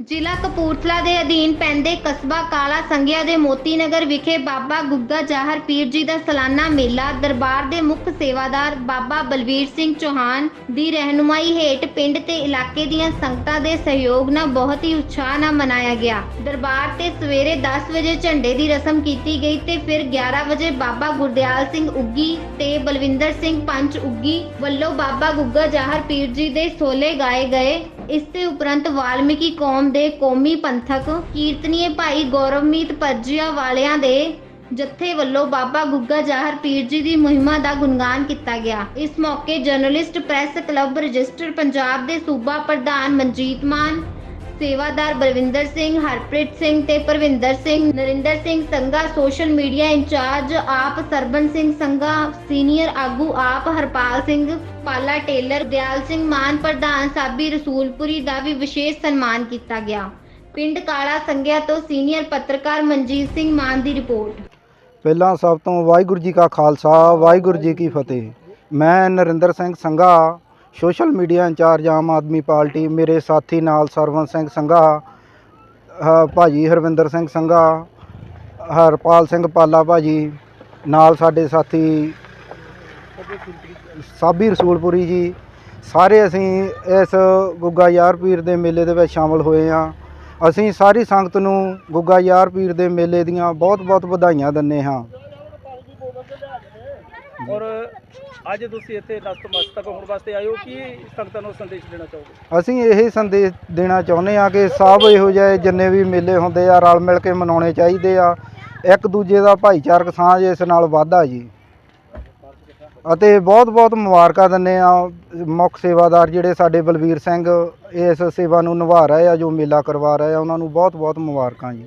ਜ਼ਿਲ੍ਹਾ ਕਪੂਰਥਲਾ ਦੇ ਅਧੀਨ ਪੈਂਦੇ ਕਸਬਾ ਕਾਲਾ ਸੰਘਿਆ ਦੇ ਮੋਤੀ ਨਗਰ ਵਿਖੇ ਬਾਬਾ ਗੁੱਗਾ ਜਾਹਰ ਪੀਰ ਜੀ ਦਾ ਸਾਲਾਨਾ ਮੇਲਾ। ਦਰਬਾਰ ਦੇ ਮੁੱਖ ਸੇਵਾਦਾਰ ਬਾਬਾ ਬਲਵੀਰ ਸਿੰਘ ਚੌਹਾਨ ਦੀ ਰਹਿਨੁਮਾਈ ਹੇਠ ਪਿੰਡ ਤੇ ਇਲਾਕੇ ਦੀਆਂ ਸੰਗਤਾਂ ਦੇ ਸਹਿਯੋਗ ਨਾਲ ਬਹੁਤ ਹੀ ਉਤਸ਼ਾਹ ਨਾਲ ਮਨਾਇਆ ਗਿਆ। ਦਰਬਾਰ ਤੇ ਸਵੇਰੇ 10 ਵਜੇ ਝੰਡੇ ਦੀ ਰਸਮ ਕੀਤੀ ਗਈ ਤੇ ਫਿਰ 11 ਵਜੇ ਬਾਬਾ ਗੁਰਦਿਆਲ ਸਿੰਘ ਉੱਗੀ ਤੇ ਬਲਵਿੰਦਰ ਸਿੰਘ ਪੰਚ ਉੱਗੀ ਵੱਲੋਂ ਬਾਬਾ ਗੁੱਗਾ ਜਾਹਰ ਪੀਰ ਜੀ ਦੇ ਸੋਲੇ ਗਾਏ ਗਏ। ਇਸ ਦੇ ਉਪਰੰਤ ਵਾਲਮੀਕੀ ਕੌਮ ਦੇ ਕੌਮੀ ਪੰਥਕ, ਕੀਰਤਨੀਏ ਭਾਈ ਗੌਰਵਮੀਤ ਪਰਜੀਆ ਵਾਲਿਆਂ ਦੇ ਜੱਥੇ ਵੱਲੋਂ ਬਾਬਾ ਗੁੱਗਾ ਜਾਹਰ ਪੀਰ ਜੀ ਦੀ ਮੁਹਿੰਮਾ ਦਾ ਗੁਣਗਾਨ ਕੀਤਾ ਗਿਆ। ਇਸ ਮੌਕੇ journalist press club register Punjab ਦੇ ਸੂਬਾ ਪ੍ਰਧਾਨ ਮਨਜੀਤ ਮਾਨ ਸੇਵਾਦਾਰ ਬਲਵਿੰਦਰ ਸਿੰਘ, ਹਰਪ੍ਰੀਤ ਸਿੰਘ ਤੇ Parvinder Singh, Narinder Singh Sangha, social media incharge AAP Sarban Singh Sangha, senior ਆਗੂ ਆਪ ਹਰਪਾਲ ਸਿੰਘ, ਪਾਲਾ ਟੇਲਰ, ਦਿਆਲ ਸਿੰਘ ਮਾਨ, ਪ੍ਰਧਾਨ ਸਾਬੀ ਰਸੂਲਪੁਰੀ ਦਾ ਵੀ ਵਿਸ਼ੇਸ਼ ਸਨਮਾਨ ਕੀਤਾ ਗਿਆ। ਪਿੰਡ ਕਾਲਾ ਸੰਗਿਆ ਤੋਂ ਸੀਨੀਅਰ ਪੱਤਰਕਾਰ ਮਨਜੀਤ ਸਿੰਘ ਮਾਨ ਦੀ ਰਿਪੋਰਟ। ਪਹਿਲਾਂ ਸਭ ਤੋਂ ਵਾਹਿਗੁਰੂ ਜੀ ਕਾ ਖਾਲਸਾ, ਵਾਹਿਗੁਰੂ ਜੀ ਕੀ ਫਤਿਹ। ਮੈਂ Narinder Singh Sangha social media incharge Aam Aadmi party, ਮੇਰੇ ਸਾਥੀ ਨਾਲ ਸਰਵਨ ਸਿੰਘ ਸੰਘਾ ਅਹ ਭਾਜੀ ਹਰਵਿੰਦਰ ਸਿੰਘ ਸੰਘਾ, ਹਰਪਾਲ ਸਿੰਘ ਪਾਲਾ ਭਾਜੀ, ਨਾਲ ਸਾਡੇ ਸਾਥੀ ਸਾਬੀ ਰਸੂਲਪੁਰੀ ਜੀ, ਸਾਰੇ ਅਸੀਂ ਇਸ ਗੁੱਗਾ ਯਾਰ ਪੀਰ ਦੇ ਮੇਲੇ ਦੇ ਵਿੱਚ ਸ਼ਾਮਲ ਹੋਏ ਹਾਂ। ਅਸੀਂ ਸਾਰੀ ਸੰਗਤ ਨੂੰ ਗੁੱਗਾ ਯਾਰ ਪੀਰ ਦੇ ਮੇਲੇ ਦੀਆਂ ਬਹੁਤ-ਬਹੁਤ ਵਧਾਈਆਂ ਦਿੰਦੇ ਹਾਂ। ਔਰ ਅੱਜ ਤੁਸੀਂ ਇੱਥੇ ਨਤਮਸਤਕ ਹੋਣ ਵਾਸਤੇ ਆਏ ਹੋ, ਕੀ ਸੰਗਤਾਂ ਨੂੰ ਸੰਦੇਸ਼ ਦੇਣਾ ਚਾਹੋਗੇ? ਅਸੀਂ ਇਹ ਸੰਦੇਸ਼ ਦੇਣਾ ਚਾਹੁੰਦੇ ਹਾਂ ਕਿ ਸਭ ਇਹੋ ਜਿਹੇ ਜਿੰਨੇ ਵੀ ਮੇਲੇ ਹੁੰਦੇ ਆ, ਰਲ ਮਿਲ ਕੇ ਮਨਾਉਣੇ ਚਾਹੀਦੇ ਆ। ਇੱਕ ਦੂਜੇ ਦਾ ਭਾਈਚਾਰਕ ਸਾਂਝ ਇਸ ਨਾਲ ਵਾਧਾ ਜੀ। ਅਤੇ ਬਹੁਤ-ਬਹੁਤ ਮੁਬਾਰਕਾਂ ਦਿੰਦੇ ਆ ਮੁੱਖ ਸੇਵਾਦਾਰ ਜਿਹੜੇ ਸਾਡੇ ਬਲਵੀਰ ਸਿੰਘ ਇਸ ਸੇਵਾ ਨੂੰ ਨਿਭਾ ਰਹੇ ਆ, ਜੋ ਮੇਲਾ ਕਰਵਾ ਰਹੇ ਆ, ਉਹਨਾਂ ਨੂੰ ਬਹੁਤ-ਬਹੁਤ ਮੁਬਾਰਕਾਂ ਜੀ।